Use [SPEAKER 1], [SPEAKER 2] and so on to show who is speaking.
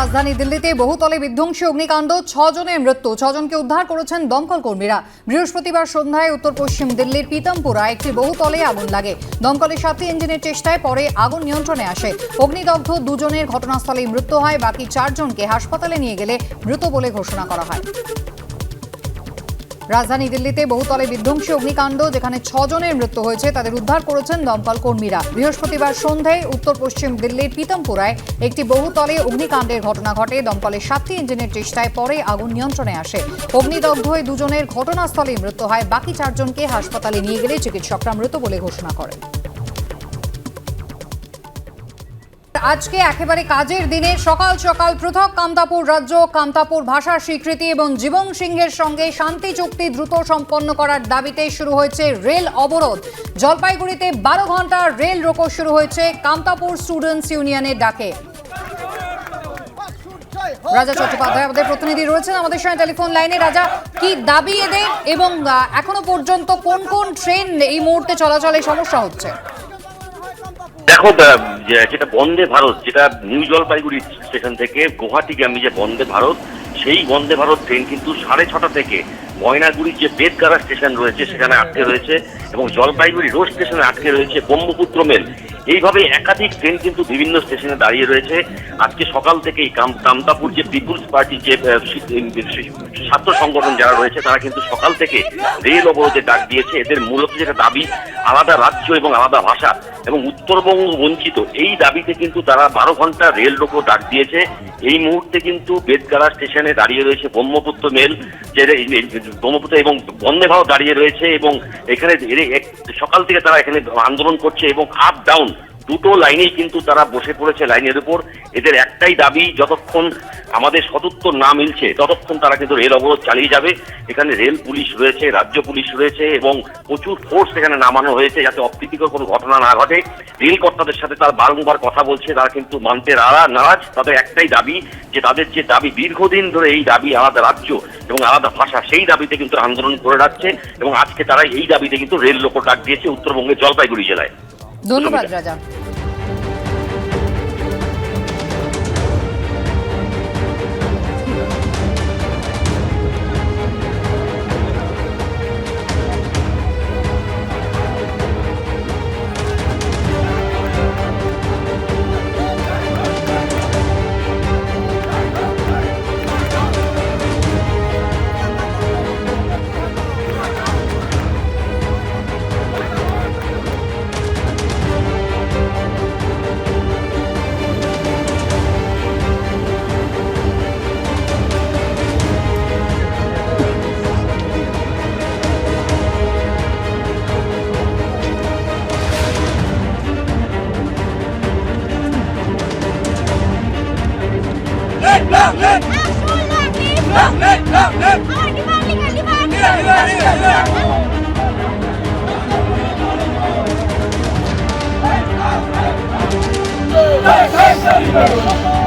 [SPEAKER 1] রাজধানী দিল্লিতে বহুতলে বিধ্বংসী অগ্নিকাণ্ড, ছজনের মৃত্যু, ছজনকে উদ্ধার করেছেন দমকল কর্মীরা বৃহস্পতিবার সন্ধ্যায় উত্তর পশ্চিম দিল্লির পিতামপুরা একটি বহুতলে আগুন লাগে। দমকলের সাথে ইঞ্জিনের চেষ্টায় পরে আগুন নিয়ন্ত্রণে আসে। অগ্নিদগ্ধ দুজনের ঘটনাস্থলেই মৃত্যু হয়, বাকি চারজনকে হাসপাতালে নিয়ে গেলে মৃত বলে ঘোষণা করা হয়। রাজধানী দিল্লিতে বহুতলে বিধ্বংসী অগ্নিকাণ্ড, যেখানে ছজনের মৃত্যু হয়েছে, তাদের উদ্ধার করেছেন দমকল কর্মীরা। বৃহস্পতিবার সন্ধ্যায় উত্তর পশ্চিম দিল্লির পিতমপুরায় একটি বহুতলে অগ্নিকাণ্ডের ঘটনা ঘটে। দমকলের সাতটি ইঞ্জিনের চেষ্টায় পরে আগুন নিয়ন্ত্রণে আসে। অগ্নিদগ্ধ হয়ে দুজনের ঘটনাস্থলেই মৃত্যু হয়। বাকি চারজনকে হাসপাতালে নিয়ে গেলে চিকিৎসকরা মৃত বলে ঘোষণা করেন। আজকে একেবারে কাজের দিনে সকাল সকাল পৃথক কামতাপুর রাজ্য কামতাপুর ভাষার স্বীকৃতি এবং জীবন সিংহের সঙ্গে শান্তি চুক্তি দ্রুত সম্পন্ন করার দাবিতে শুরু হয়েছে রেল অবরোধ। জলপাইগুড়িতে বারো ঘণ্টার রেল রোকো শুরু হয়েছে কামতাপুর স্টুডেন্টস ইউনিয়নের ডাকে। রাজা চট্টোপাধ্যায় আমাদের প্রতিনিধি রয়েছেন আমাদের সঙ্গে টেলিফোন লাইনে। রাজা, কি দাবি এদের এবং এখনও পর্যন্ত কোন কোন ট্রেন এই মুহূর্তে চলাচলে সমস্যা হচ্ছে?
[SPEAKER 2] দেখো যেটা বন্দে ভারত, যেটা নিউ জলপাইগুড়ি স্টেশন থেকে গুয়াহাটিগামী যে বন্দে ভারত, সেই বন্দে ভারত ট্রেন কিন্তু সাড়ে ছটা থেকে ময়নাগুড়ির যে বেদগাড়া স্টেশন রয়েছে, সেখানে আটকে রয়েছে এবং জলপাইগুড়ি রোড স্টেশনে আটকে রয়েছে ব্রহ্মপুত্র মেল। এইভাবে একাধিক ট্রেন কিন্তু বিভিন্ন স্টেশনে দাঁড়িয়ে রয়েছে। আজকে সকাল থেকেই কাম কামতাপুর যে পিপুলস পার্টির যে ছাত্র সংগঠন যারা রয়েছে, তারা কিন্তু সকাল থেকে রেল অবরোধে ডাক দিয়েছে। এদের মূলত যেটা দাবি, আলাদা রাজ্য এবং আলাদা ভাষা এবং উত্তরবঙ্গ বঞ্চিত। এই দাবিতে কিন্তু তারা বারো ঘণ্টা রেল রোকো ডাক দিয়েছে। এই মুহূর্তে কিন্তু বেদগাড়া স্টেশনে দাঁড়িয়ে রয়েছে ব্রহ্মপুত্র মেল, যে ব্রহ্মপুত্র এবং বন্দে ভারত দাঁড়িয়ে রয়েছে এবং এখানে সকাল থেকে তারা এখানে আন্দোলন করছে এবং আপ ডাউন দুটো লাইনেই কিন্তু তারা বসে পড়েছে লাইনের উপর। এদের একটাই দাবি, যতক্ষণ আমাদের সদুত্তর না মিলছে, ততক্ষণ তারা কিন্তু রেল অবরোধ চালিয়ে যাবে। এখানে রেল পুলিশ রয়েছে, রাজ্য পুলিশ রয়েছে এবং প্রচুর ফোর্স এখানে নামানো হয়েছে যাতে অপ্রীতিকর কোনো ঘটনা না ঘটে। রেল কর্তাদের সাথে তারা বারংবার কথা বলছে, তারা কিন্তু মানতে নারা নারাজ। তাদের একটাই দাবি যে তাদের যে দাবি দীর্ঘদিন ধরে এই দাবি আলাদা রাজ্য এবং আলাদা ভাষা, সেই দাবিতে কিন্তু আন্দোলন করে যাচ্ছে এবং আজকে তারা এই দাবিতে কিন্তু রেল লোক ডাক দিয়েছে উত্তরবঙ্গের জলপাইগুড়ি জেলায়।
[SPEAKER 1] ধন্যবাদ, রাজা।
[SPEAKER 3] Rahmet! Rahmet! Rahmet! Güvenlik! Güvenlik! Güvenlik! Güvenlik! Hey! Hey! Hey!